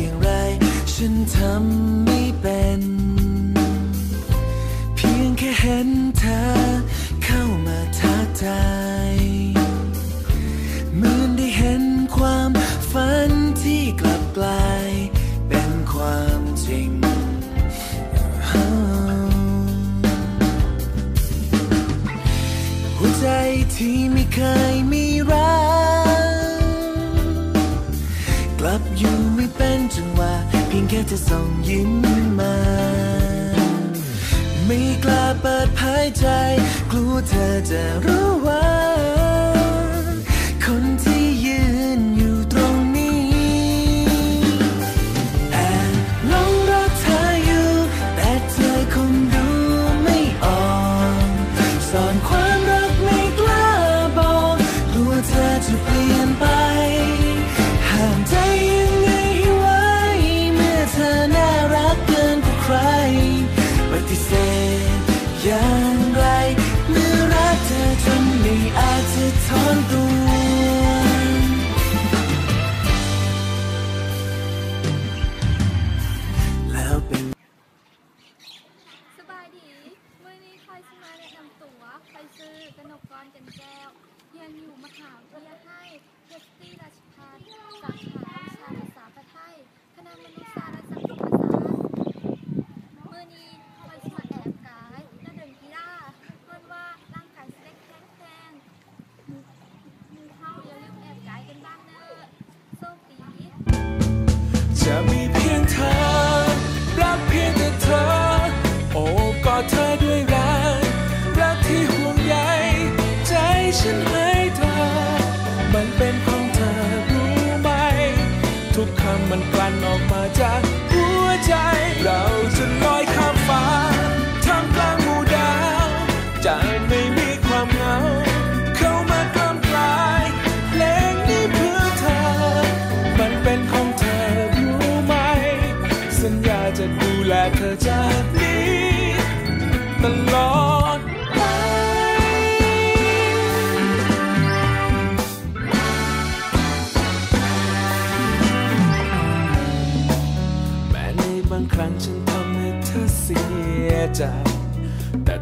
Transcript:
อย่างไร ฉันทำไม่เป็น เพียงแค่เห็นเธอเข้ามาทักทายเหมือนได้เห็นความฝันที่กลับกลายเป็นความจริง หัวใจที่ไม่เคยมีรักับอยู่ไม่เป็นจังหวะเพียงแค่เธอส่งยิ้มมา ไม่กล้าเปิดเผยใจ กลัวเธอจะรู้ว่า อย่างไรเมื่อรักเธอจนไม่อาจจะถอนตัวสบายดีมื่อนี้คอยสมาแนะนำตัวไปซื้อกนกกรกันแก้วเรียนอยู่มหาวิทยาลัยเพชรตีราชภัฏสาขาวิชาภาษาไทย คณะมนุษยศาสตร์และสังคมศาสตร์เมื่อนี้คอยสิมาแอบกายและเดินกีฬาเพื่อนว่าร่างกายสิเล็กแข็งแรงหมูหมูเฮาอย่าลืมแอบกายกันบ้างเนอะโชคดี จะมีเพียงเธอ รักเพียงแต่เธอ โอบกอดเธอด้วยรัก รักที่ห่วงใยใจฉันให้เธอ มันเป็นของเธอรู้ไหม ทุกคำมันกลั่นออกมาจากหัวใจ เราจะลอยข้ามฟ้าท่ามกลางหมู่ดาวจะไม่ ญญาจะดูแลเธอจากนี้ ตลอดไปแม้ในบางครั้งฉันทำให้เธอเสียใจแต่